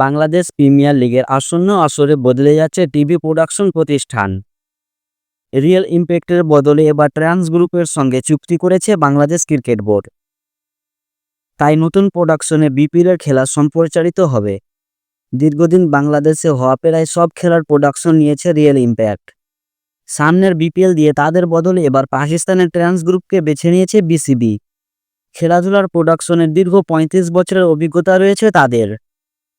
Bangladesh premier লিগের আসন্ন আসরে বদলে যাচ্ছে টিভি প্রোডাকশন প্রতিষ্ঠান। রিয়েল ইম্প্যাক্টের বদলে এবার ট্রান্স গ্রুপের সঙ্গে চুক্তি করেছে বাংলাদেশ ক্রিকেট বোর্ড। তাই নতুন প্রোডাকশনে বিপিএলের খেলা সম্প্রচারিত হবে। দীর্ঘদিন বাংলাদেশে হওয়া প্রায় সব খেলার প্রোডাকশন নিয়েছে রিয়েল ইম্প্যাক্ট। সামনের বিপিএল দিয়ে তাদের বদলে এবার পাকিস্তানের ট্রান্স গ্রুপকে বেছে নিয়েছে বিসিবি। খেলাধুলার প্রোডাকশনের দীর্ঘ পঁয়ত্রিশ বছরের অভিজ্ঞতা রয়েছে তাদের।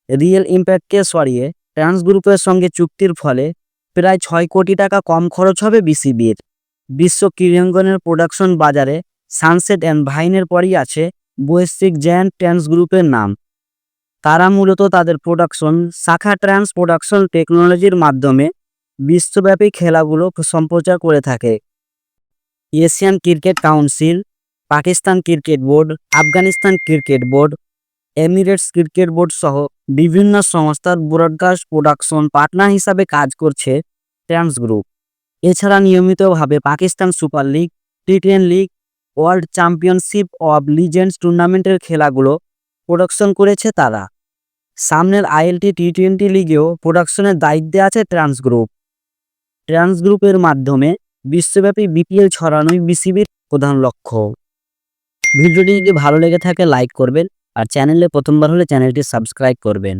রিয়েল ইম্প্যাক্টকে সরিয়ে ট্রান্স গ্রুপের সঙ্গে চুক্তির ফলে প্রায় ছয় কোটি টাকা কম খরচ হবে বিসিবির। বিশ্ব ক্রীড়াঙ্গনের প্রোডাকশন বাজারে সানসেট অ্যান্ড ভাইনের পরই আছে বৈশ্বিক জ্যান্ট ট্রান্স গ্রুপের নাম। তারা মূলত তাদের প্রোডাকশন, শাখা ট্রান্স প্রোডাকশন টেকনোলজির মাধ্যমে বিশ্বব্যাপী খেলাগুলো সম্প্রচার করে থাকে। Asian cricket council, Pakistan cricket board, Afghanistan cricket board Emirates cricket board সহ বিভিন্ন সংস্থার ব্রডকাস্ট প্রোডাকশন পার্টনার হিসাবে কাজ করছে ট্রান্স গ্রুপ এছাড়া নিয়মিতভাবে Pakistan super league T ten league world championship of legends টুর্নামেন্টের খেলাগুলো প্রোডাকশন করেছে তারা। সামনের আইএলটি টি টোয়েন্টি লিগেও প্রোডাকশনের দায়িত্বে আছে ট্রান্স গ্রুপ ট্রান্স গ্রুপের মাধ্যমে বিশ্বব্যাপী বিপিএল ছড়ানোই বিসিবির প্রধান লক্ষ্য। ভিডিওটি যদি ভালো লেগে থাকে লাইক করবেন আর চ্যানেলে প্রথমবার হলে চ্যানেলটি সাবস্ক্রাইব করবেন।